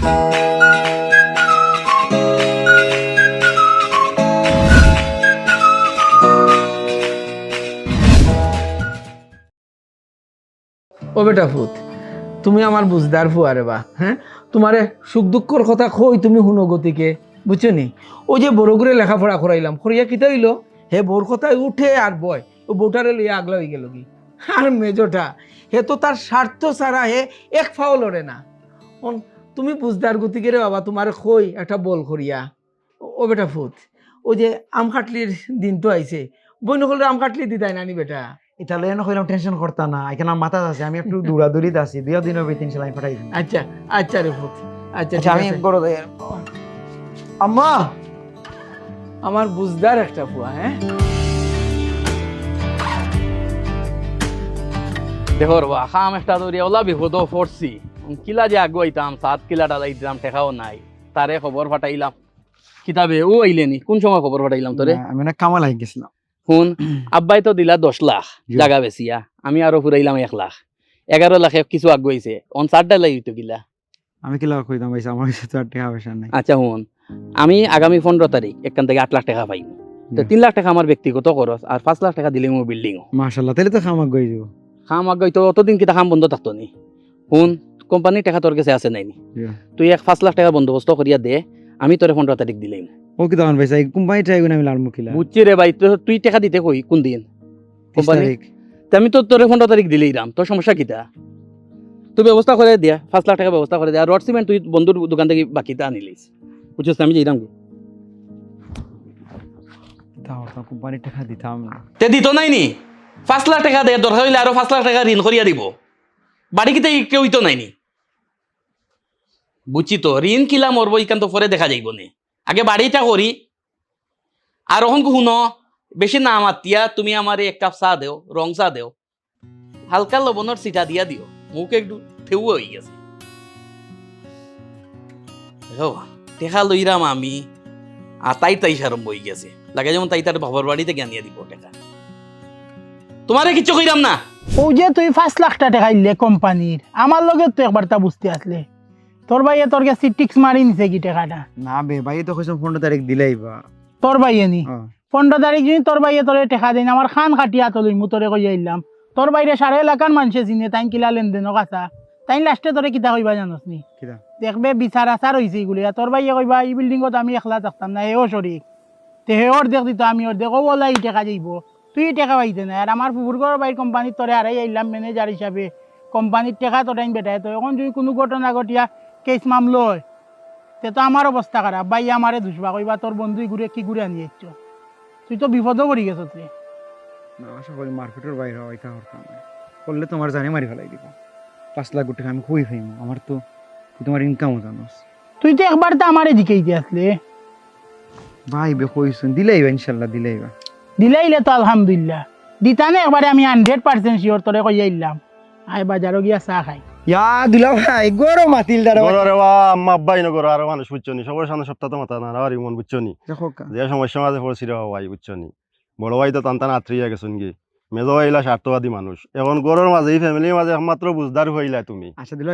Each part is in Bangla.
ও বেটা ফুত তুমি আমার বুঝদার ফুয়ারে বা হ্যাঁ? তোমারে সুখ দুঃখর কথা কই তুমি শুনো গতিকে, বুঝছ নি? ও যে বড় করে লেখাপড়া করাইলাম, করিয়া কিতা হইল? হে বোর কথায় উঠে আর বয়, ও বউটারে লইয়া আগলা হয়ে গেল কি আর মেজোটা, হে তো তার স্বার্থ ছাড়া হে এক ফাও লড়ে না। তুমি বুঝদার গতিকে রে বাবা তোমার কই একটা বল করিয়া। ও- বেটা ফুত ও যে আম কাটলির দিন তো আইছে। বই নকলে আম কাটলি দিতাই নানি বেটা? এটা লয়ে টেনশন করতা না এখানে আমার মাথা আছে আমি একটু দৌড়াদৌড়িতে আছি দুই দিন হবে তিন সেলাই পাঠাই দিন আচ্ছা আচ্ছা রে ফুত আচ্ছা আচ্ছা আমি বড় আম্মা! আমার বুঝদার একটা ফুয়া হ্যাঁ? দেখো খাম একটা দৌড়িয়া ওলা বিপদ পড়ছি কিলা যে আগুয়াইতাম সাত কিলাটা যাইতাম ঠেকাও নাই। তারে খবর ফাটাইলাম কিতাবে ও আইলেনি কোন সময় খবর ফাটাইলাম তোরে আমি না কামা লাগি গেছিলাম শুন আব্বাই তো দিলা দশ লাখ জি। জাগা বেচিয়া আমি আরও ফুরাইলাম এক লাখ। এগারো লাখে কিছু আগুয়াইছে অন চারটা লাগিত গিলা আমি কি লাগা কইতাম ভাই আমার কাছে তো আর টাকা পয়সা নাই। আচ্ছা শুন। আমি আগামী পনেরো তারিখ এখান থেকে আট লাখ টাকা পাইম। তো তিন লাখ টাকা আমার ব্যক্তিগত খরচ আর পাঁচ লাখ টাকা দিলে বিল্ডিং মাশাআল্লাহ তাহলে তো খামাক গই যাব। খাম আগাই তো অতদিন কিতা খাম বন্ধ থাকতো নি? শুন কোম্পানির টাকা তোর কাছে আছে নাই নি। তুই এক পাঁচ লাখ টাকা বন্দোবস্ত করিয়া দে আমি তোরে পনেরো তারিখ দিলাম। ও কি তখন ভাই কোম্পানি ট্রাই করে আমি লাল মুখিলা বুঝছি রে ভাই তুই টাকা দিতে কই কোন দিন? কোম্পানি? আমি তো তোরে পনেরো তারিখ দিলেই রাম তোর সমস্যা কিতা তুই ব্যবস্থা করে দিয়া পাঁচ লাখ টাকা ব্যবস্থা করে দিয়া রড সিমেন্ট তুই বন্ধুর দোকান থেকে বাকিটা আনিলিস। বুঝছিস আমি যাইরাম তাও তো কোম্পানির টাকা দিতাম। তে দিত নাই নি? পাঁচ লাখ টাকা দে দরকার হইলে আরও পাঁচ লাখ টাকা ঋণ করিয়া দিব। বাড়ি কিতে কেউ তো নাইনি বুঝছি তো, ঋণ কিলা মরবো ইকান তো পরে দেখা যাইব নে। আগে বাড়িটা করি। আর এখন শুনো, বেশি না মাতিয়া তুমি আমারে এক কাপ চা দেও, রং চা দেও। হালকা লবণের চিটা দিয়া দিও মুখ একটু ঠেউ হয়ে গেছে টেকা লইরাম আমি। আর তাই সারম্ভ হয়ে গেছে। লাগে যেমন তাই তার বাবার বাড়িতে জ্ঞানিয়ে দিব টাকা তোমারে কিচ্ছু কইরাম না? ও যে, তুই পাঁচ লাখ টাকা খাইলে কোম্পানির আমার লগে তো একবার তা বুঝতে আসলে তোর ভাইয়ে তোর কাছে টিক্স মারি নিছে কি টাকাটা? না বে ভাই তো কইছো পনেরো তারিখ দিলাই বা। তোর ভাইয়ে নি? ও, পনেরো তারিখ যদি তোর ভাইয়ে তোরে টাকা দিন আমার খান কাটিয়া তলি মু তোরে কই আইলাম তোর বাইরে সারা এলাকার মানুষে চিনে তাই কিলা লেনদেন কাছা তাই লাস্টে তোরে কিতা কইবা জানোস নি? দেখবে বিচার আচার হয়েছে এগুলি তোর ভাইয়ে কইবা এই বিল্ডিংত আমি একলা থাকতাম না হেও শরিক। তে হে অর্ধেক দিত আমি অর্ধেক। ও বলা এই টাকা যাইব। তুই টাকা পাইতে না। আর আমার ফুফুর ঘর বাইর কোম্পানির তোরে আড়াই আইলাম ম্যানেজার হিসাবে। কোম্পানির টাকা তো টাইম বেটায়। তো এখন যদি কোনো ঘটনা ঘটিয়া কেস মামলো হয় তে তো আমার অবস্থা খারাপ ভাই আমারে দুষবা কইবা তোর বন্ধুই ঘুরে কি ঘুরে আনিয়ে তুই তো বিপদও পড়ি গেছ তুই না আশা করি মার্কেটের বাইরে এটা হরতাম করলে তোমার জানি মারি ফেলাই দিব। পাঁচ লাখ টাকা আমি খুবই ফাইম আমার তো তোমার ইনকামও জানোস। তুই তো একবার তো আমারে দিকেইতে আসলে ভাই বে কইছুন দিলাই ইনশাল্লাহ দিলাই দিলাইলে তো আলহামদুলিল্লাহ। দিতানে একবারে আমি হান্ড্রেড পার্সেন্ট শিওর তোরে কই আইলাম আই বাজারও গিয়া চাহ খাই। ইয়া দিলা ভাই গরম মাতিল দাঁড়া গরো রে বা আম্মা আব্বাই নগর আর মানুষ বুঝছনি সবার সামনে সপ্তাহ তো মাথা না আর ইমন বুঝছনি যে সমস্যা মাঝে পড়ছি রে ভাই বুঝছনি বড় ভাই তো টানটান আত্রিয়া গেছুন কি মেজো ভাইলা স্বার্থবাদী মানুষ। এখন গরুর মাঝে এই ফ্যামিলির মাঝে একমাত্র বুঝদার হইলা তুমি। আচ্ছা দিলা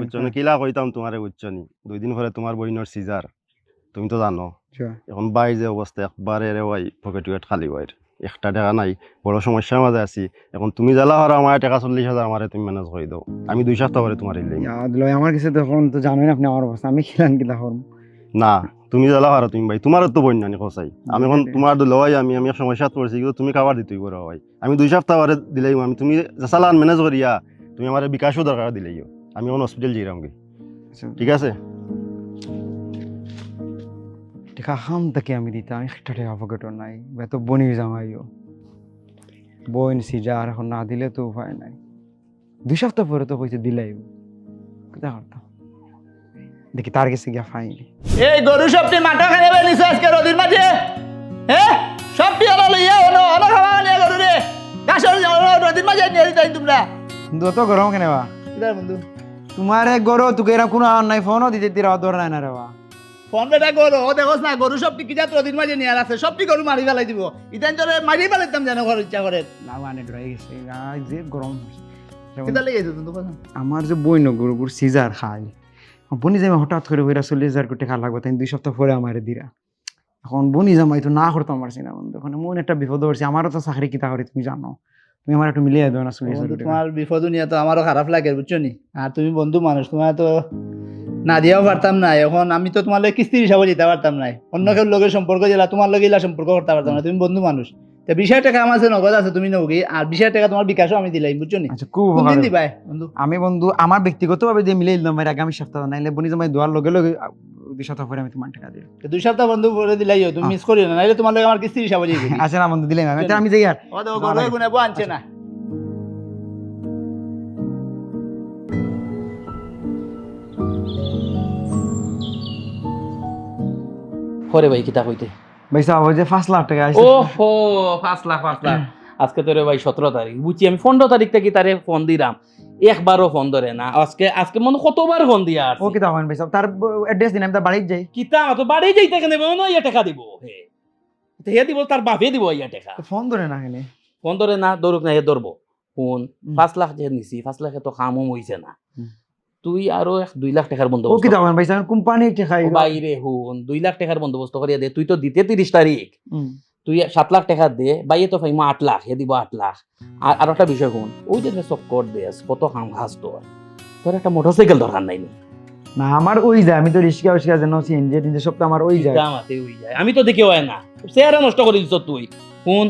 বুঝছনি কিলা কইতাম তোমারে বুঝছনি দুই দিন পরে তোমার বইনর সিজার। তুমি তো জানো। আচ্ছা। এখন বাই যে অবস্থা একবারে রে ভাই পকেট খালি ভাই একটা টাকা নাই বড় সমস্যার মাঝে আছি। এখন তুমি জ্বালা হওয়ার আমার টাকা চল্লিশ হাজার আমারে তুমি ম্যানেজ করে দাও। আমি দুই সপ্তাহ পরে তোমার ভাই, আমার কাছে তখন তো জানোই না আপনি আমার অবস্থা। আমি খিলান কিলা করব। না তুমি জ্বালা হারা তুমি ভাই তোমারও তো বন্য নি কসাই। আমি এখন। তোমার লওয়াই আমি আমি সমস্যা পড়ছি কিন্তু তুমি খাবার দিতেই করো ভাই। আমি দুই সপ্তাহ পরে দিলাই আমি তুমি চালান ম্যানেজ করিয়া তুমি আমার বিকাশও দরকার দিলেইও। আমি এখন হসপিটাল যাইরাম গে ঠিক আছে? আমি দিতাম একটা টাকা পকেটও নাই বা তো বনি জামাইও বোন সিজার এখন না দিলে তো উপায় নাই দুই সপ্তাহ পরে তো কইছে দিলাই কোথা করতাম দেখি তার কাছে গিয়া ফাইনি এই গরু সবটি মাঠা খাইবে নিছে আজকে রদির মাঝে হ্যাঁ সবটি আলা লইয়া হলো অন খাওয়া নিয়ে গরু রে গাছর রদির মাঝে নিয়ে যাই তোমরা কিন্তু অত গরম কেন বা বন্ধু তোমার এক গরো তোকে কোনো আর নাই ফোনও দিতে দিরা দর নাই না রে বা ফোন বেটা গরু ও দেখোস না গরু সবটি কি জাত রদির মাঝে নিয়ে আছে সবটি গরু মারি ফেলাই দিব। ইতান মারি ফেলাইতাম যেন ঘর ইচ্ছা করে। না মানে ডরাই গেছে যে গরম লেগে যেত তো আমার যে বই গরু গরু সিজার খাই বনি জামাই হঠাৎ করে ওইরা চল্লিশ হাজার কোটি টাকা লাগবে তাই দুই সপ্তাহ পরে আমার দিরা। এখন বনি জামাই তো না করতাম পারছি না বন্ধু এখন মন একটা বিপদ পড়ছে আমারও তো চাকরি কিতা করি তুমি জানো। তুমি আমার একটু মিলিয়ে দাও না চল্লিশ তোমার বিপদ নিয়ে তো আমারও খারাপ লাগে বুঝছ নি? আর তুমি বন্ধু মানুষ তোমার তো না দিয়াও পারতাম না এখন আমি তো তোমার লগে কিস্তির হিসাবে দিতে পারতাম না। অন্য কেউ লোকের সম্পর্ক দিলা তোমার লগে ইলা সম্পর্ক করতে পারতাম না তুমি বন্ধু মানুষ। তো বিশ টাকা আমার আছে নগদ আছে তুমি নগি আর বিশ টাকা তোমার বিকাশও আমি দিলাই বুঝছ নি? আচ্ছা খুব দিবাই বন্ধু? আমি বন্ধু আমার ব্যক্তিগতভাবে দিয়ে মিলিয়ে দিলাম ভাই আগামী সপ্তাহ নাইলে বনি জামাই দোয়ার লগে লগে দুই সপ্তাহ পরে আমি তোমার টাকা দিই দুই সপ্তাহ বন্ধু করে দিলাইও তুমি মিস করিও না নাইলে তোমার লগে আমার কিস্তির হিসাবে দিবি। আচ্ছা না বন্ধু দিলে না? আমি যাই আর। না। আনছে না। পরে ভাই কিতা কইতে ভাই সাহেব ওই যে পাঁচ লাখ টাকা আছে। ও হো পাঁচ লাখ পাঁচ লাখ। আজকে তোরে ভাই সতেরো তারিখ। বুঝছি আমি পনেরো তারিখ থেকে তারে ফোন দিলাম একবারও ফোন ধরে না। আজকে আজকে মনে কতবার ফোন দিয়া ও কিতা হবেন ভাই সাহেব তার অ্যাড্রেস দিন আমি তার বাড়িতে যাই। কিতা তো বাড়ি যাইতে কেন না ইয়া টাকা দিব হে। হে দিব তার বাপে দিব ইয়া টাকা। ফোন ধরে না এখানে ফোন ধরে না দৌড়ুক না হে ধরবো। ফোন। পাঁচ লাখ যে নিছি পাঁচ লাখে তো কামও হইছে না। তুই আরও এক দুই লাখ টাকার বন্দোবস্ত হবেন ভাই কোম্পানি বাইরে হুন দুই লাখ টাকার বন্দোবস্ত করিয়া দে তুই তো দিতে তিরিশ তারিখ। তুই সাত লাখ টাকা দে বাইয়ে তো ফাইমা আট লাখ হে দিব আট লাখ। আর আর একটা বিষয় শুন ওই যে চক্কর দেস কত কাম খাস তোর। তোর একটা মোটরসাইকেল দরকার নাই না। আমার ওই যায় আমি তো রিস্কা উস্কা যেন সিএনজি সব তো আমার ওই যায়। আছে ওই যায় আমি তো দেখে হয় না। চেহারা নষ্ট করে দিছ তুই। শুন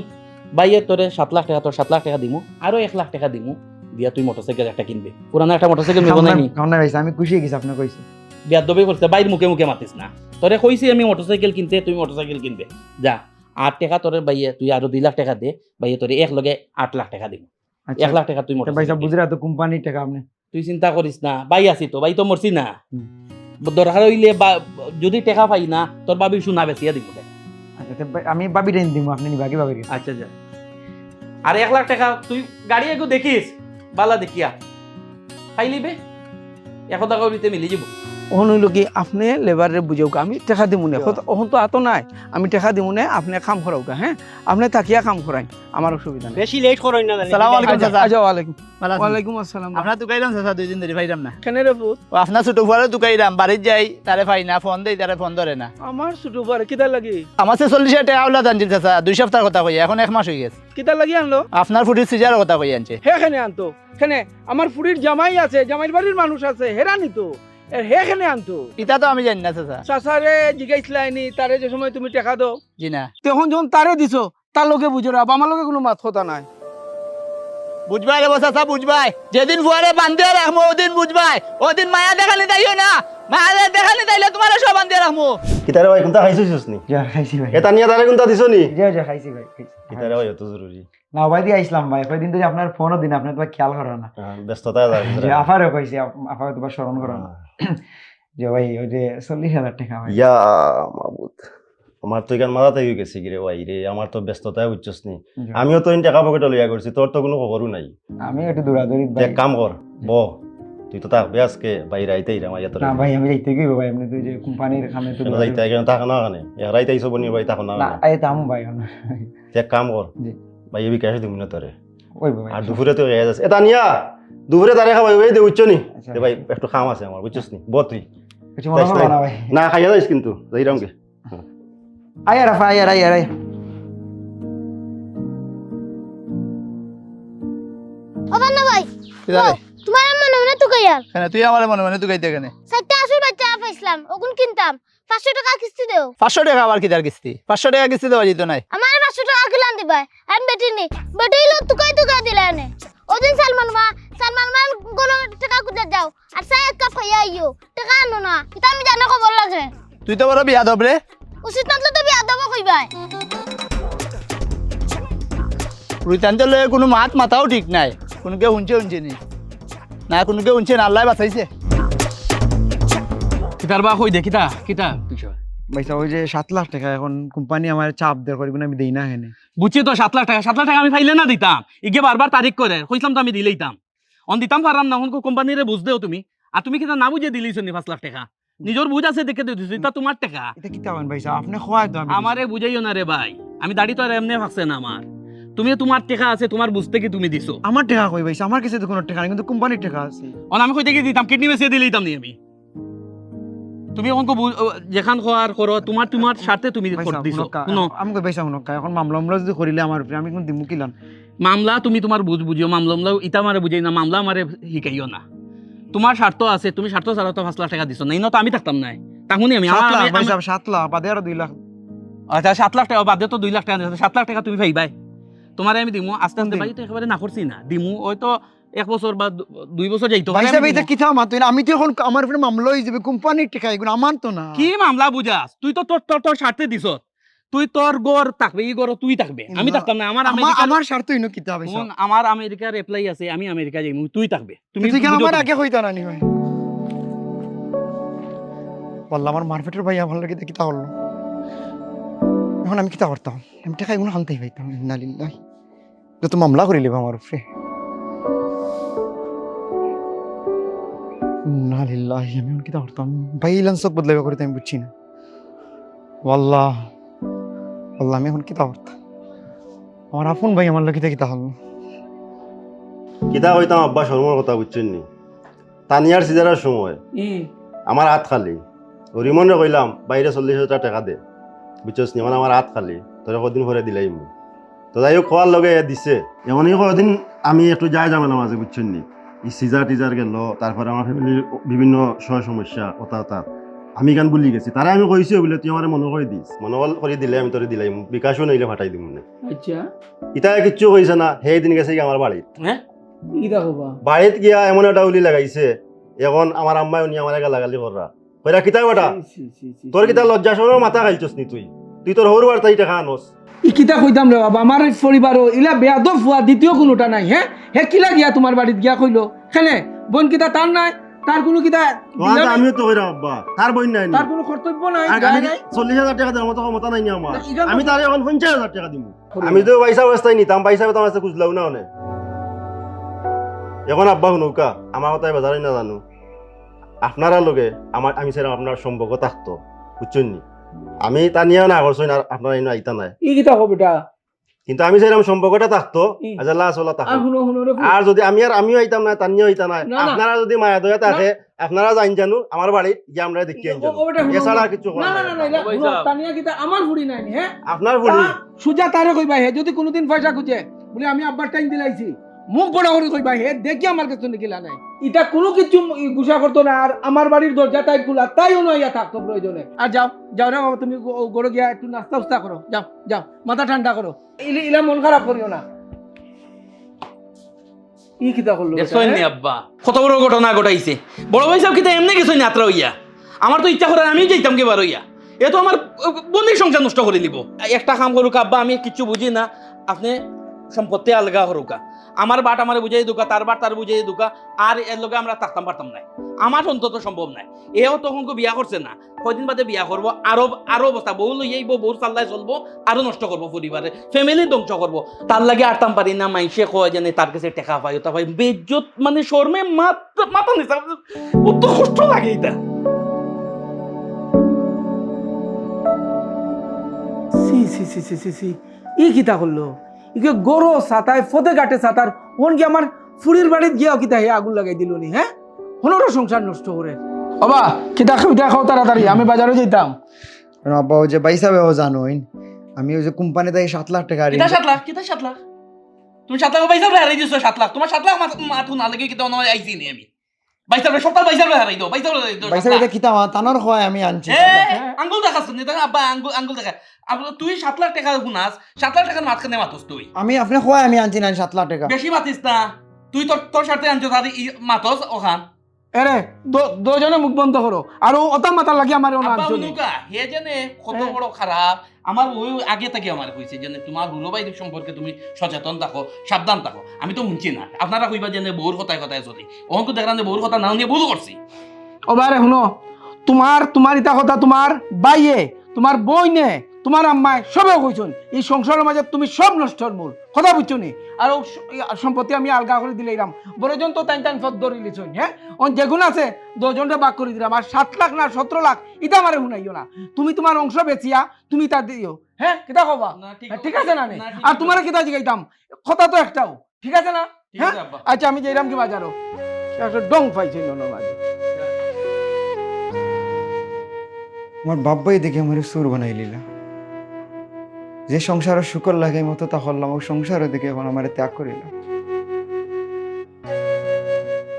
বাইয়ে তোরে সাত লাখ টাকা তোর সাত লাখ টাকা দিমু আরও এক লাখ টাকা দিমু। দিয়া তুই মোটরসাইকেল একটা কিনবে। পুরানো একটা মোটরসাইকেল নেব নাই আমি খুশি গেছি আপনি কইছে বেদবি করছে বাইর মুখে মুখে মাতিস না। তোরে কইছি আমি মোটরসাইকেল কিনতে তুই মোটরসাইকেল কিনবে। যা আট টাকা তোরে বাইয়ে তুই আরও দুই লাখ টাকা দে বাইয়ে তোরে এক লগে আট লাখ টাকা দিব। আচ্ছা। এক লাখ টাকা তুই তো ভাই মোটরসাইকেল বুঝরা তো কোম্পানির টাকা আপনি। তুই চিন্তা করিস না বাই আছি তো বাই তো মরছি না। দরকার হইলে বা- যদি টাকা পাই না তোর বাবি শুনা বেচিয়া দিব। আচ্ছা আমি বাবি দিব আপনি নিবাকি বাবি আচ্ছা যা। আর এক লাখ টাকা তুই গাড়ি একটু দেখিস। বালা দেখিয়া। পাইলিবে? এশ টাকা মিলি যাব ওহন হইল কি আপনি লেবারে বুঝাউকা আমি টেকা দিমু নে ওহন তো আতো নাই। আমি টেকা দিমু নে আপনি কাম করাউকা হ্যাঁ আপনি থাকিয়া কাম করাই আমার অসুবিধা নেই। বেশি লেট না সালাম আলাইকুম আচ্ছা। চাচা। আচ্ছা, ওয়ালাইকুম ওয়ালাইকুম আসসালাম। আপনার দুকাইলাম চাচা দুই দিন ধরে পাইলাম না? কেন রে পুত? ও আপনার ছোট ফুয়ারে দুকাইলাম বাড়ির যাই তারে পাই না ফোন দেই তারে ফোন ধরে না। আমার ছোট কিতা লাগি? আমার সে চল্লিশ হাজার টাকা আউলা জানছিল চাচা দুই সপ্তাহের কথা কই এখন এক মাস হয়ে গেছে। কিতা লাগি আনলো? আপনার ফুটির সিজারের কথা কই আনছে। হে খেনে আনতো? খেনে আমার ফুরির জামাই আছে জামাইর বাড়ির মানুষ আছে হেরা নিতো এ হে খেনে আনতো। এটা তো আমি জানি না চাচা। চাচারে জিগাইছিলাইনি তারে যে সময় তুমি টেকা দাও। জি না। তখন যখন তারে দিছো তার লগে বুঝো রাব আমার লগে কোনো মাত কথা নাই। বুঝবাই রে চাচা বুঝবাই যেদিন ফুয়ারে বান্ধে রাখব ওদিন বুঝবাই ওদিন মায়া দেখানি তাইও না। মায়া দেখানি তাইলে তোমার সব বান্ধে রাখব কিতারে ভাই কোনটা খাইছিস নি? যা খাইছি ভাই। এটা নিয়ে তারে কোনটা দিছ নি? যা যা খাইছি ভাই কিতারে ভাই অত জরুরি না ভাই দিয়ে ভাই কয়দিন ধরে আপনার ফোনও দিন আপনি তো খেয়াল করেন না। ব্যস্ততা আফারও কইছি আফারে তোমার স্মরণ করো না। যে ভাই ওই যে চল্লিশ হাজার টাকা ইয়া মাবুদ আমার তো এখান মাথাতে হয়ে গেছে গিরে ভাই রে আমার তো ব্যস্ততায় উচ্চস নি। আমিও তো টাকা পকেটে লইয়া করছি তোর তো কোনো খবরও নাই। আমি একটু দৌড়াদৌড়ি এক কাম কর ব তুই তো থাকবে আজকে রে আমার না ভাই আমি যাইতে গিয়ে ভাই আপনি তো যে কোম্পানির তো যাইতে কেন থাকা না কানে রাইতে ভাই থাকো না না আই তামু ভাই এক কাম কর। ভাই এবি ক্যাশ দিবি না তোরে। ওই ভাই। আর দুপুরে তো যাচ্ছে এটা নিয়া দুপুরে তারে খাবাই ওই দে উচ্চ নি আচ্ছা। দে ভাই একটু খাম আছে আমার বুঝছিস নি ব তুই কিছু মনে করো না ভাই। না খাইয়া যাইস কিন্তু যাই রামকে আয়ার আফা আয়ার আয়ার আয়ার ও বান্না ভাই। তোমার মনে মনে তো কইয়ার কেন তুই আমার মনে মনে দুকাইতে কেন? চারটা আসল বাচ্চা পাইছিলাম ওগুন কিনতাম। পাঁচশো টাকা কিস্তি দেও। পাঁচশো টাকা আবার কিতার কিস্তি? পাঁচশো টাকা কিস্তি দেওয়া যেত নাই। আমার পাঁচশো টাকা কিলান দিবাই। আমি বেটি নি বেটি লো তুকাই তুকা দিলা নে ওদিন সালমান মা সালমান মা গোলো টাকা যাও। আর সাই এক কাপ খাইয়া আইও। টাকা আনো না। এটা আমি জানো খবর লাগে তুই তো বড় বিয়া দবরে উচিত না তো বিয়া দেবো কইবাই। রুইতান্ত লয়ে কোনো মাত মাথাও ঠিক নাই। কোনোকে শুনছে শুনছে নি? না কোনোকে শুনছে না। আল্লাহ বাঁচাইছে। কিতার বা কই দে কিতা কিতা? বিষয় ওই যে সাত লাখ টাকা এখন কোম্পানি আমার চাপ দেওয়ার করবে না আমি দেই না এখানে বুঝছি তো সাত লাখ টাকা। সাত লাখ টাকা আমি ফাইলে না দিতাম। ইগে বারবার তারিখ করে কইছিলাম তো আমি দিলেইতাম অন দিতাম পারাম না হন কোম্পানিরে বুঝ দেও তুমি। আর তুমি কিতা না বুঝে দিলিছ নি পাঁচ লাখ টাকা। নিজের বুঝ আছে দেখে দিছিস এটা তোমার টাকা। এটা কি তাবেন ভাই সাহেব আপনি খোয়াই আমি আমারে বুঝাইও না রে ভাই। আমি দাড়ি তো আর এমনি ভাগছে না আমার তুমি তোমার টাকা আছে তোমার বুঝতে কি তুমি দিছো? আমার টাকা কই ভাই আমার কাছে তো কোনো টাকা নেই কিন্তু কোম্পানির টাকা আছে। অন আমি কই থেকে দিতাম কিডনি বেসে দিলেইতাম নি আমি। তুমি এখন কবু- যেখান খোয়ার করো তোমার তোমার স্বার্থে তুমি দিছো। শুনো আমি কই ভাইসা শুনকা, এখন মামলা মামলা যদি করিলে আমার উপরে আমি কোন দিমু কিলান? মামলা তুমি তোমার বুঝ বুঝিও মামলা মামলা ইটা মারে বুঝাই না মামলা মারে শিকাইও না। তোমার স্বার্থ আছে তুমি স্বার্থ ছাড়া তো পাঁচ লাখ টাকা দিছো না ইনো তো আমি থাকতাম নাই। তাহুনি আমি সাত লাখ সাত লাখ বাদে আরও দুই লাখ। আচ্ছা সাত লাখ টাকা বাদে তো দুই লাখ টাকা সাত লাখ টাকা তুমি পাইবাই। তোমার আমি দিমু আস্তে আস্তে? বাড়ি তো একেবারে না করছি না। দিমু হয়তো এক বছর বা দুই বছর যাইতো। ভাইসা আমি ভাইসা দিমু। কি থাম তুই আমি তো এখন আমার উপরে মামলা হয়ে যাবে কোম্পানির টাকা এগুলো আমার তো না। কি মামলা বুঝাস? তুই তো তোর তোর স্বার্থে দিছ। তুই তোর গড় থাকবে এই গড় তুই থাকবে। আমি থাকতাম না আমার আমার স্বার্থ হইনো কিতা শোন, আমার আমেরিকার এপ্লাই আছে আমি আমেরিকা যাই তুই থাকবে। তুমি তুই কেন আমার। আগে হইতা না নি ভাই বললাম আমার মারপেটের ভাই আমার লাগে কিতা হলো। এখন আমি কিতা করতাম? আমি টাকা এগুলো আনতেই পাইতাম ইন্নালিল্লাহ যত মামলা করিলে আমার উপরে। ইন্নালিল্লাহ আমি কিতা করতাম? ভাই চোখ বদলাবে করতে আমি বুঝছি না। ওয়াল্লাহ ওয়াল্লাহ আমি এখন কিতা করতাম আমার আপন ভাই আমার লাগে কিতা হলো? কিতা কইতাম আব্বা শর্মর কথা বুঝছেন নি? তানিয়ার সিজারের সময়। আমার হাত খালি। ও রিমনে কইলাম বাইরে চল্লিশ হাজার টাকা দে। বুঝছস নি? মানে আমার হাত খালি। তোরা কদিন পরে দিলাই মু তো যাই হোক খোয়ার লগে দিছে। এমন এই কদিন আমি একটু যাই যাবেন মাঝে বুঝছেন নি? এই সিজার টিজার গেল তারপরে আমার ফ্যামিলির বিভিন্ন সয় সমস্যা ওটা ওটা আমি গান বুলি গেছি। তারা আমি কইছি বলে তুই আমার মনে করে দিস মনে করে দিলে আমি তোরে দিলাই বিকাশও নইলে ফাটাই দিম মনে। আচ্ছা। ইটা কিচ্ছু কইছে না সেই দিন গেছে কি আমার বাড়িত হ্যাঁ ইটা হবা বাড়িত গিয়া এমন একটা উলি লাগাইছে এখন আমার আম্মাই উনি আমার গালাগালি কররা কইরা কিতা বেটা? তোর কিতা লজ্জা শোনো মাথা খাইছস নি তুই? তুই তোর হরু বার্তাই টাকা আনস ইকিতা কইতাম রে বাবা? আমার পরিবারও ইলা বেয়াদব ফুয়া দ্বিতীয় কোনোটা নাই হ্যাঁ হে কিলা গিয়া তোমার বাড়িত গিয়া কইলো? খেলে বোন কিতা তার নাই? তার কোনো কিতা? আমিও তো কইরা আব্বা। তার বই নাই তার কোনো কর্তব্য নাই আমি নাই। চল্লিশ হাজার টাকা দেওয়ার মতো ক্ষমতা নাই আমার। আমি তার এখন পঞ্চাশ হাজার টাকা দিব আমি তো পয়সা অবস্থায় নিতাম পয়সা তো আমার খুঁজলাও না এখন আব্বা শুনুকা আমার কথাই বাজারে না জানো। আপনারা লগে আমার আমি সেরকম আপনার সম্পর্ক থাকতো বুঝছেন আমি তা নিয়েও না করছি আপনারা এনে আইতা নাই। ই কিতা কো বেটা কিন্তু আমি চাইলাম সম্পর্কটা থাকতো ই। আজ আল্লাহ চলা আর থাকতো যদি আমি আর আমিও আইতাম না তানিও আইতা নাই না। আপনারা যদি মায়া দয়া থাকে আপনারা জান জানু আমার বাড়ি গিয়ে আমরা দেখি এছাড়া কিছু না না না। তানিয়া কিতা আমার ভুড়ি নাই হ্যাঁ আপনার ভুলি সুজা তারে কইবা হে যদি কোনোদিন পয়সা খুঁজে বলে আমি আব্বার টাইম দিলাইছি মুখ বড় করে কইবা হে দেখি আমার কাছে নিকিলা নাই। এটা কোনো কিছু গুছা করতো না আর আমার বাড়ির দরজা খোলা তাই নইয়া থাকতো প্রয়োজনে। আর যাও যাও রে বাবা তুমি গ- গরু গিয়া একটু নাস্তা উস্তা করো। যাও যাও মাথা ঠান্ডা করো। ইলা মন খারাপ করিও না। ই কিতা করল বেটা, দেখছই নি? আব্বা কত বড় ঘটনা ঘটাইছে। বড় ভাই সাহেব কিতা এমনি গেছই আত্রা হইয়া? আমার তো ইচ্ছা করে আমি যাইতাম কে বার হইয়া। এ তো আমার বন্দির সংসার নষ্ট করে দিব। একটা কাম করুক আব্বা আমি কিচ্ছু বুঝি না। আপনি সম্পত্তি আলগা করুকা আমার বাট আমার বুঝাই দুকা তার বাট তার বুঝাই দুকা আর এর লগে আমরা থাকতাম পারতাম না আমার অন্তত সম্ভব নাই। এও তখন কো বিয়া করছে না। কয়দিন বাদে বিয়া করব, আরও আরও অবস্থা, বউ লই আইব, বউর চাল্লাই চলবো, আরও নষ্ট করব পরিবারে ফ্যামিলি ধ্বংস করব। তার লাগে আরতাম পারি না মাইসে কয় জানে তার কাছে টেকা পাই ওটা পাই বেজ্জত মানে শর্মে মাথা মাথা নিচা কত কষ্ট লাগে এটা সি সি সি সি সি সি ই কিতা করল? ইকে গরো সাতায় ফতে কাটে সাতার ওন কি আমার ফুরির বাড়িত গিয়া কিতা হে আগুন লাগাই দিল নি হ্যাঁ? হনোরও সংসার নষ্ট করে। বাবা কিতা কিতা খাও তাড়াতাড়ি আমি বাজারে যেতাম কারণ আব্বা ওই যে বাইসা বেও জানোইন আমি ওই যে কোম্পানি থেকে সাত লাখ টাকা কিতা সাত লাখ? কিতা সাত লাখ? তুমি সাত লাখ বাইসার হারাই দিছো সাত লাখ। তোমার সাত লাখ মাথু না লাগে কিতা নয় আইছি নি আমি। বাইসার সপ্তাহ বাইসার হারাই দাও বাইসার হারাই দাও কিতা মা হয় আমি আনছি। আঙ্গুল নি দেখা আব্বা আঙ্গুল আঙ্গুল দেখা তুই সাত লাখ টাকা শুনাস সাত লাখ টাকার মাঝখানে মাতস তুই? আমি আপনি হয় আমি আনছি না সাত লাখ টাকা। বেশি মাতিস না। তুই তোর তোর সাথে আনছো তার মাতস ওখান এরে দুজনে মুখ বন্ধ করো। আর ও অতা মাথা লাগি আমার ওনা উনুকা হে জানে কত। বড় খারাপ আমার ওই আগে থেকে আমার কইছে যে তোমার হুলোবাই সম্পর্কে তুমি সচেতন থাকো সাবধান থাকো। আমি তো শুনছি না। আপনারা কইবা যে বউর কথায় কথায় চলি। তো দেখলাম যে বউর কথা নাও নিয়ে ভুল করছি ও বারে শুনো। তোমার তোমার ইতা কথা তোমার বাইয়ে তোমার বই নে তোমার আম্মায় সবে কইছন এই সংসারের মাঝে তুমি সব নষ্টর মূল। কথা বুঝছ নি? আর সম্পত্তি আমি আলগা করে দিলাম বড়জন তো টাইম টাইম ফদ ধরে লিছন হ্যাঁ? অন যেগুন আছে দুজনটা বাক করে দিলাম। আর সাত লাখ না সতেরো লাখ এটা আমারে শুনাইও না। তুমি তোমার অংশ বেচিয়া তুমি তা দিও। হ্যাঁ? কিতা কবা? হ্যাঁ, ঠিক আছে না নে? আর। তোমার কিতা জিগাইতাম? কথা তো একটাও। ঠিক আছে না? ঠিক হ্যাঁ? আচ্ছা আমি যাইলাম কি বাজারও একটা ডং পাইছি নন মাঝে আমার বাব্বাই দেখে আমার সুর বানাই লিলা। যে সংসারের শুকর লাগে মতো তা হল্লাম ও সংসারে দেখে এখন আমার ত্যাগ করিল।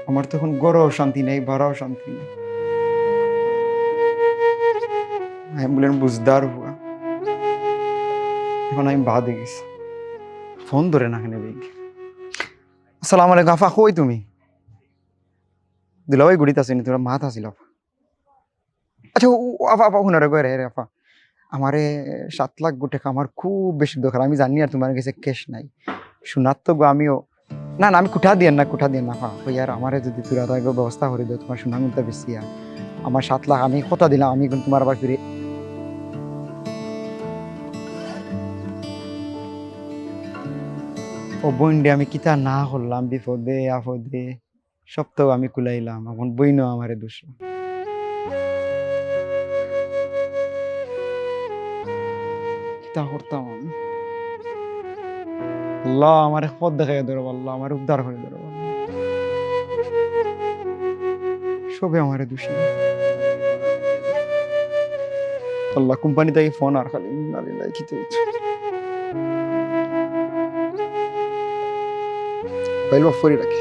আমার তখন গড়ও শান্তি নেই বাড়াও শান্তি নেই। আমি বললেন বুঝদার হুয়া। এখন আমি বাদে গেছি। ফোন ধরে না কেন বেগ আসসালামু আলাইকুম, আফা, কই তুমি? দিলাবাই গুড়িত আছে নি তোরা মাত আসিল আচ্ছা আফা আফা শুনারে গয় রে রে, আফা? আমারে সাত লাখ গো টাকা আমার খুব বেশি দরকার। আমি জানি আর তোমার কাছে ক্যাশ নাই। শোনার তো গো আমিও না না, আমি কুঠা দিয়ে না, কুঠা দিয়ে না ফা ওই আর আমারে যদি তোরা তো ব্যবস্থা করে দিও, তোমার গুনটা বেশি আর। আমার সাত লাখ, আমি কথা দিলাম, আমি কিন্তু তোমার আবার ফিরে ও বইন্ডে, আমি কিতা না করলাম, বিপদে, আপদে, সব তো আমি কুলাইলাম। এখন বইন আমারে দোষ কিতা করতাম আমি। আল্লাহ আমার পথ দেখাই ধরো আল্লাহ আমার উদ্ধার করে ধরো সবে আমারে দোষী। আল্লাহ কোম্পানি থেকে ফোন আর খালি নালি লাই খিতে বাইল অফ করে রাখি।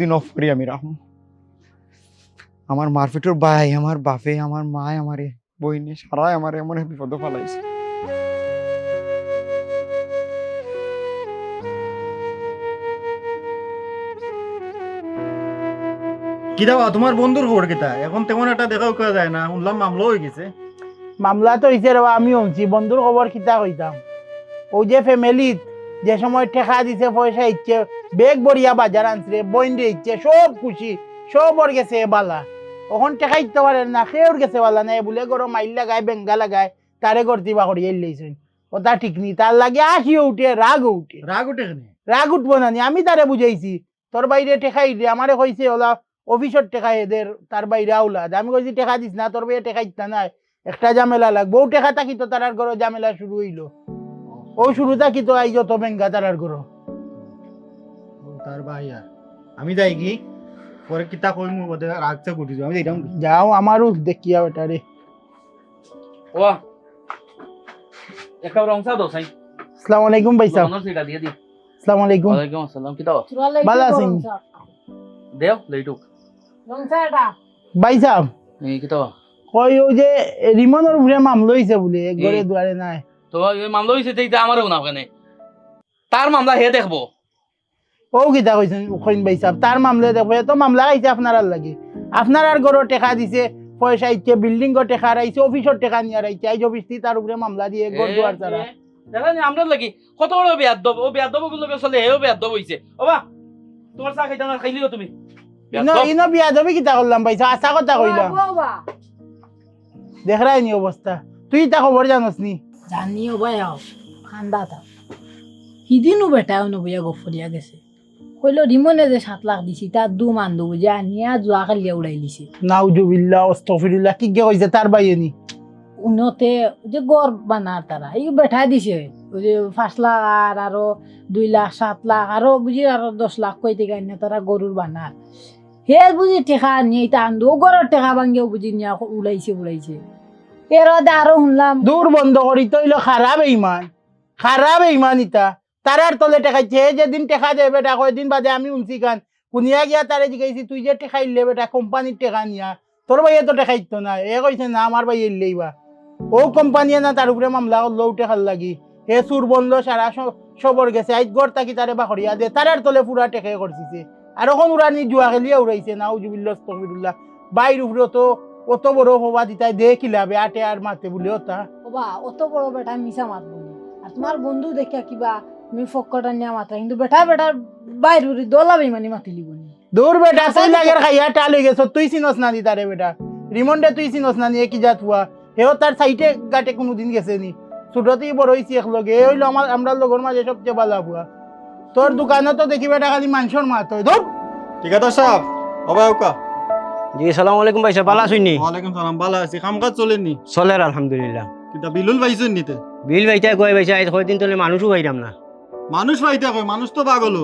দিন অফ করি আমি রাখুন আমার মারপিটের ভাই, আমার বাপে, আমার মায়, আমারে বইনে সারাই আমার এমন বিপদ ফালাইছে। কি দাও তোমার বন্ধুর খবর কিতা এখন তেমন একটা দেখাও করা যায় না শুনলাম মামলা হয়ে গেছে। মামলা তো হয়েছে রে আমি শুনছি বন্ধুর খবর কিতা কইতাম ওই যে ফ্যামিলিত যে সময় টেকা দিছে পয়সা ইচ্ছে বেগ বড়িয়া বাজার আনছে বইন্ডে ইচ্ছে সব খুশি সব ওর গেছে বালা ওখন টেকা ইতে পারে না সেওর গেছে বালা নাই বলে গরম মাইল লাগায় বেঙ্গা লাগায় তারে করতে বা করিয়ে লইছেন ওটা ঠিক নি তার লাগে আসিও উঠে রাগ উঠে। রাগ উঠে রাগ উঠবো না নি, আমি তারে বুঝাইছি তোর বাইরে টেকাই দে আমারে কইছে ওলা অফিসত টেকা এদের তার বাইরে আউলাদ আমি কইছি টেকা দিস না তোর বাইরে টেকা ইত্তা নাই একটা ঝামেলা লাগবো। ও টেকা থাকি তো তারার ঘর ঝামেলা শুরু হইল। ও শুরু থাকি তো আই যত বেঙ্গা তারার ঘর তার ভাই আর আমি যাই কি? পরে কিতা কই মু বদে রাগতে গুটি আমি যাইতাম যাও আমারও দেখিয়া ওটা রে ও একটা রংসা দো সাই আসসালামু আলাইকুম ভাই সাহেব লবণের সিটা দিয়ে দি। আসসালামু আলাইকুম। ওয়ালাইকুম আসসালাম। কি দাও ভালো আছেন দেও লেটুক ভাই সাহেব এই কি দাও কই ওই যে রিমনের উপরে মামলা হয়েছে বলে এক ঘরে দুয়ারে নাই। তো এই মামলা হইছে তেইটা আমারও না কেন তার মামলা হে দেখব। ও কিতা কইছেন ভাই সাহেব তার মামলা দেখো এত মামলা আইছে আপনার আর লাগে। আপনার আর ঘর টেকা দিছে পয়সা ইচ্ছে বিল্ডিং গো টেকা রাইছে অফিসর টেকা নিয়ে রাইছে আইজ অফিস থেকে তার উপরে মামলা দিয়ে ঘর দুয়ার তারা দেখা নি আমরা লাগি কত বড় বেয়াদ দব ও বেয়াদ দবগুলো চলে হেও বেয়াদ দব হইছে। ও বা তোমার চা খাইতা না খাইলিও তুমি? ইনো ইনো বিয়া যাবি কিতা করলাম ভাই আশা কথা কইলাম। দেখ রাই নি অবস্থা। তুই তা খবর জানোস নি? জানিও ভাই খান্দা তা। সিদিনো বেটা অনুভূয়া গফরিয়া গেছে। কইলো রিমনে যে সাত লাখ দিছি তার দু মান দু বুঝে আনিয়া যোৱা কালিয়া উড়াই দিছে। নাউজুবিল্লাহ আস্তাগফিরুল্লাহ কি গে কইছে? তার ভাই নি উন্নতে যে গড় বানার তারা এই বেঠা দিছে ওই যে পাঁচ লাখ আর আরও দুই লাখ সাত লাখ আরও বুঝি আরও দশ লাখ কই থেকে আনিয়া তারা গরুর বানার হে বুঝি টেকা নিয়ে তা আন্দো গড়ের টেকা ভাঙ্গিও বুঝি নিয়া উড়াইছে উড়াইছে। এর আরও শুনলাম দূর বন্ধ করি তৈল খারাপ ইমান খারাপ ইমান ইতা। তারার তলে টেকাইছে। যে যেদিন টেকা দে বেটা, কয়দিন বাদে আমি শুনছি কান কুনিয়া গিয়া তারে জিগাইছি, তুই যে টেকাইলে বেটা কোম্পানির টেকা নিয়া। তোর ভাইয়ে তো টেকাইতো না। এ কইছে, না, আমার ভাই এলেই বা ও কোম্পানিয়ে না, তার উপরে মামলা করল টেকার লাগি। হে সুর বন্ধ, সারা সবর গেছে। আইজ গড় তাকি তারে বাখরিয়া দে। তারার তলে পুরা টেকে করছিছে। আর এখন উড়ানি জুয়া খেলিয়া উড়াইছে না উজুবিল্লাহ আস্তাগফিরুল্লাহ বাইর উপরে তো অত বড় হবা দিতাই দে কিলাবে আটে আর মারতে বলে ওটা বাবা অত বড় বেটা মিশা মাতবো না আর তোমার বন্ধু দেখিয়া কিবা তুমি ফক্কটা নিয়ে মাতা কিন্তু বেটা বেটার বাইর উড়ি দোলাবি মানে মাতি লিব দূর বেটা তুই লাগের খাইয়া টাল হয়ে গেছ তুই চিনস না নি তারে বেটা রিমন্ডে তুই চিনস না নি এ কি জাত হুয়া হেও তার সাইটে গাটে কোনোদিন গেছে নি ছোটতেই বড় হয়েছি এক লগে এ হইল আমার আমরা লগর মাঝে সবচেয়ে বালা হুয়া তোর দোকানে তো দেখি বেটা খালি মাংসর মাত ধর ঠিক আছে সাহেব অবাই ওকা জি সালাম আলাইকুম ভাই সাহেব ভালো আছেন নি ওয়ালাইকুম সালাম ভালো আছি কাম কাজ চলেন নি চলের আলহামদুলিল্লাহ কিতা বিলুল পাইছেন নিতে বিল ভাইটা কয় ভাইসা আজ কয়দিন তোলে মানুষও পাইলাম না মানুষ পাইতে কয়, মানুষ তো পাগল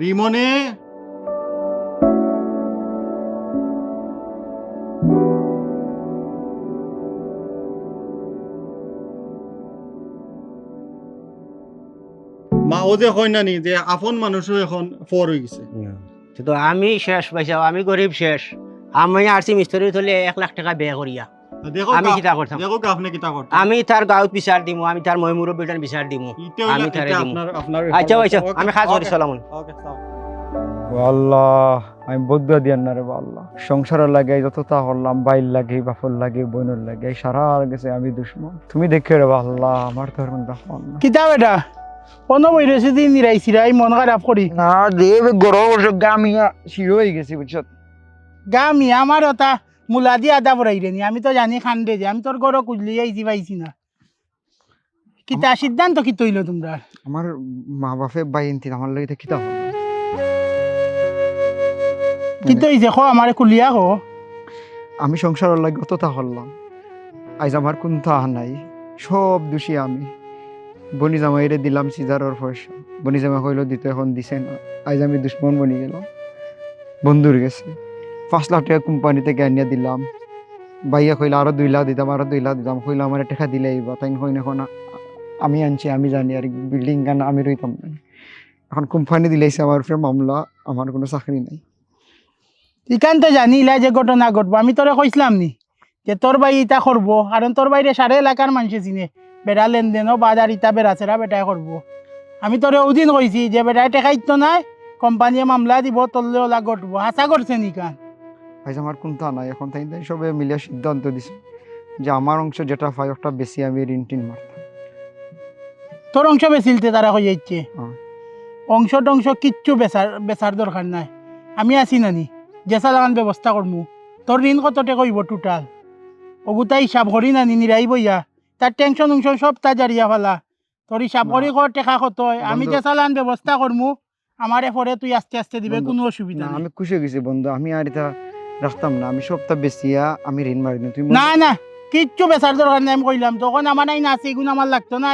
রিমনে মা, ও যে হয় নানি যে আপন মানুষও এখন ফর হয়ে গেছে। হ্যাঁ। তো আমি শেষ, পাইছা, আমি গরিব শেষ। আমি আরসি মিস্ত্রি থলে এক লাখ টাকা ব্যয় করিয়া। আমি কা- কিতা করতাম দেখো আপনি কিতা করতে আমি তার গাঁৱত বিচাৰ দিমু আমি তাৰ মই বিচাৰ দিমু আমি দিমু। আপনার আচ্ছা আমি খাজ করি ওকে, চলাম। আল্লাহ আমি বদ্ধ দিয়ান না রে বা আল্লাহ সংসারের লাগে যত তা হলাম বাইর লাগে বাপর লাগে বোনের লাগে সারা গেছে আমি দুশ্মন তুমি দেখে রে বা আল্লাহ আমার তো এখন দেখো না কিতা বেটা কোনো বৈরসি দিন নিরাইছিরাই মন খারাপ করি না দেব গরম গামিয়া শিরো হয়ে গেছি বুঝছ গা মিয়া আমার ওটা মূলা দিয়ে আদা বড়াই রে নি আমি তো জানি খান্ডে যে আমি তোর গরো কুজলি আইছি পাইছি না। কিতা সিদ্ধান্ত কি তৈল তোমরা? আমার মা বাপে বাইনতি আমার লাগে কিতা হলো কি তৈছে খো আমারে কুলিয়া খো আমি সংসারের লাগে তা হলাম। আজ আমার কোন তাহা নাই। সব দোষী আমি। বনি জামাইরে দিলাম সিজারর পয়সা বনি জামাই কইলো দিতে এখন দিছে না। আজ আমি দুশ্মন বনি গেলাম। বন্ধুর গেছে। পাঁচ লাখ টাকা কোম্পানি থেকে দিলাম। ভাইয়া কইলা, আরও দুই লাখ দিতাম, আরও দুই লাখ দিতাম। কইলা, আমার টাকা দিলে আইবা, তাই কইন এখন আমি আনছি, আমি জানি, আর বিল্ডিং গান আমি রইতাম না। এখন কোম্পানি দিলেছে আমার উপরে মামলা, আমার কোনো চাকরি নাই। ইকানতে জানিলা যে ঘটনা ঘটবো। আমি তোরে কইছিলাম নি যে তোর ভাই ইটা করব, কারণ তোর বাইরে সারে এলাকার মানুষে চিনে। বেড়া লেনদেনও বাজার ইটা বেড়াচেরা বেটাই করব। আমি তোরে ওদিন কইছি যে বেটাই টেকাইতো নাই কোম্পানিয়ে মামলা দিব তোরলে ওলা ঘটবো। হাসা করছে নিকান আজ আমার কোনটা নাই এখন তাই তাই সবে মিলিয়ে সিদ্ধান্ত দিছে যে আমার অংশ যেটা পাই ওটা বেশি আমি ঋণ টিন মারতাম। তোর অংশ বেচিলতে তারা কই যাচ্ছে। হ্যাঁ। অংশ টংশ কিচ্ছু বেচার বেচার দরকার নাই। আমি আছি নানি জেসা লাগান ব্যবস্থা করমু। তোর ঋণ কতটে কইব টোটাল অগুতা হিসাব করি নানি নিরাই বইয়া। তার টেনশন উংশন সব তা জারিয়া ফেলা। তোর হিসাব। করি কর টেকা কত হয়। আমি জেসা লাগান ব্যবস্থা করমু। আমারে পরে তুই আস্তে আস্তে দিবে কোনো অসুবিধা আমি খুশি হয়ে গেছি বন্ধু। আমি আর এটা রাখতাম না আমি সবটা বেশিয়া আমি ঋণ মারি দিই তুমি না না কিচ্ছু বেচার দরকার নাই আমি কইলাম তখন আমার নাই না আছে এগুন আমার লাগতো না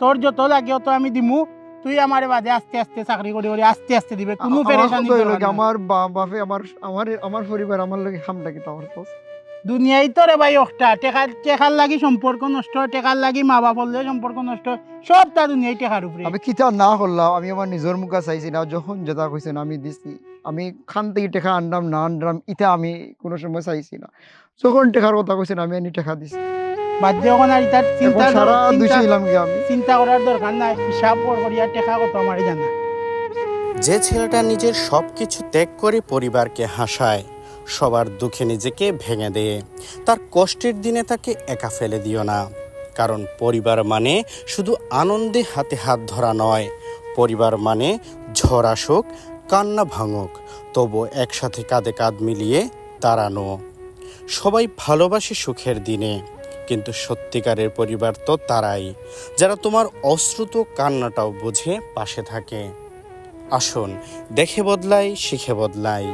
তোর যত লাগে অত আমি দিমু। তুই আমার বাদে আস্তে আস্তে চাকরি করে করে আস্তে আস্তে দিবে। কোনো পেরেশানি। আমার বাপে আমার আমার আমার পরিবার আমার লাগে হামটা কি আমার তো। দুনিয়ায় তো রে ভাই একটা টেকার টেকার লাগি সম্পর্ক নষ্ট টেকার লাগি মা বাপ হলে সম্পর্ক নষ্ট সব তা দুনিয়ায় টেকার উপরে আমি কিতা না করলাম আমি আমার নিজের মুখা চাইছি না যখন যেটা কইছেন আমি দিছি। আমি খান থেকে টেকা আনলাম না আনলাম ইটা আমি কোনো সময় চাইছি না। যখন টেকার কথা কইছেন আমি আনি টেকা দিছি। বাদ দিয়ে আর ইতার চিন্তা সারা চিন্তা- দুইশো কি আমি। চিন্তা করার দরকার নাই হিসাব করিয়া টেকা কত আমার জানা। যে ছেলেটা নিজের সব কিছু ত্যাগ করে পরিবারকে হাসায় সবার দুঃখে নিজেকে ভেঙে দেয় তার কষ্টের দিনে তাকে একা ফেলে দিও না। কারণ পরিবার মানে শুধু আনন্দে হাতে হাত ধরা নয় পরিবার মানে ঝড় আসুক কান্না ভাঙক তবু একসাথে কাঁধে কাঁধ মিলিয়ে দাঁড়ানো। সবাই ভালোবাসে সুখের দিনে, কিন্তু সত্যিকারের পরিবার তো তারাই, যারা তোমার অশ্রুত কান্নাটাও বুঝে পাশে থাকে। আসুন, দেখে বদলাই, শিখে বদলাই।